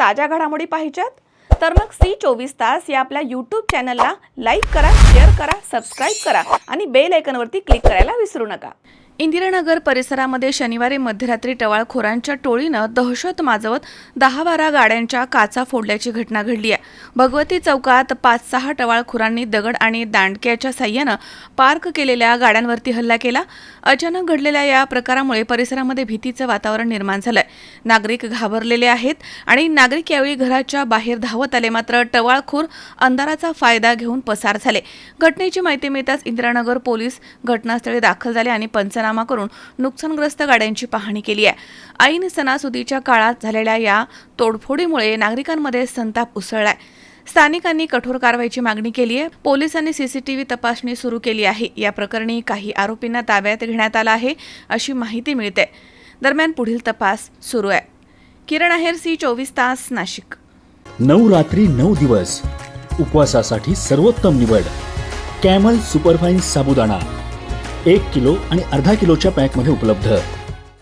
ताज्या घडामोडी पाहिजेत? तर मग सी चोवीस तास या आपल्या यूट्यूब चॅनलला लाईक करा शेअर करा सबस्क्राईब करा आणि बेल आयकनवरती क्लिक करायला विसरू नका. इंदिरानगर परिसरामध्ये शनिवारी मध्यरात्री टवाळखोरांच्या टोळीनं दहशत माजवत दहा बारा गाड्यांच्या काचा फोडल्याची घटना घडली आहे. भगवती चौकात पाच सहा टवाळखोरांनी दगड आणि दांडक्याच्या साह्यानं पार्क केलेल्या गाड्यांवरती हल्ला केला. अचानक घडलेल्या या प्रकारामुळे परिसरामध्ये भीतीचं वातावरण निर्माण झालंय. नागरिक घाबरलेले आहेत आणि नागरिक यावेळी घराच्या बाहेर धावत आले. मात्र टवाळखोर अंधाराचा फायदा घेऊन पसार झाले. घटनेची माहिती मिळताच इंदिरानगर पोलीस घटनास्थळी दाखल झाले आणि पंचनामा करून नुकसानग्रस्त गाड्यांची पाहणी केली आहे. ऐन सणासुदीच्या काळात झालेल्या या तोडफोडीमुळे नागरिकांमध्ये संताप उसळलाय. स्थानिकांनी कठोर कारवाईची मागणी केली आहे. पोलिसांनी सीसीटीव्ही तपासणी सुरू केली आहे. या प्रकरणी काही आरोपींना ताब्यात घेण्यात आलं आहे अशी माहिती मिळते. दरम्यान पुढील तपास सुरू आहे. किरण अहेर सी चोवीस तास नाशिक. नऊ रात्री नऊ दिवस उपवासासाठी सर्वोत्तम निवड कॅमल सुपरफाईन साबुदाणा. एक किलो आणि अर्धा किलोच्या पॅकमध्ये उपलब्ध.